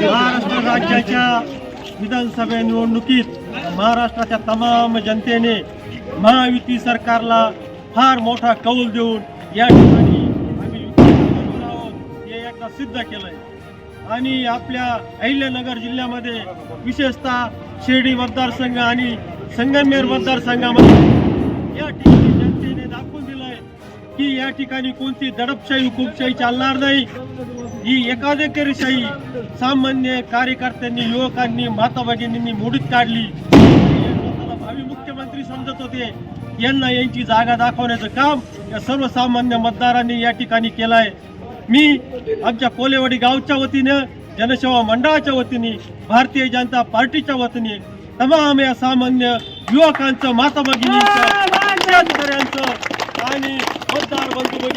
महाराष्ट्र राज्याच्या विधानसभा निवडणुकीत महाराष्ट्राच्या तमाम जनतेने महायुती सरकारला फार मोठा कौल देऊन या ठिकाणी आम्ही आहोत हे एकदा सिद्ध केलंय. आणि आपल्या अहिल्यानगर जिल्ह्यामध्ये विशेषतः शिर्डी मतदारसंघ आणि संगमनेर मतदारसंघामध्ये या ठिकाणी जनतेने दाखवून की या ठिकाणी कोणती दडपशाही हुकुमशाही चालणार नाही. ही एकाधिकारीशाही सामान्य कार्यकर्त्यांनी युवकांनी माता भगिनींनी मोडीत काढली. भावी मुख्यमंत्री समजत होते. यांना यांची जागा दाखवण्याचं काम या सर्वसामान्य मतदारांनी या ठिकाणी केलं आहे मी आमच्या कोलेवाडी गावच्या वतीनं जनसेवा मंडळाच्या वतीने भारतीय जनता पार्टीच्या वतीने तमाम या सामान्य युवकांचं माता भगिनींचं शेतकऱ्यांचं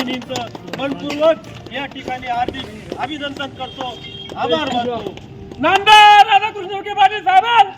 मतदार मनपूर्वक या ठिकाणी हार्दिक अभिनंदन करतो. आभार मानतो. नामदार राधाकृष्ण विखे पाटील साहेबांचा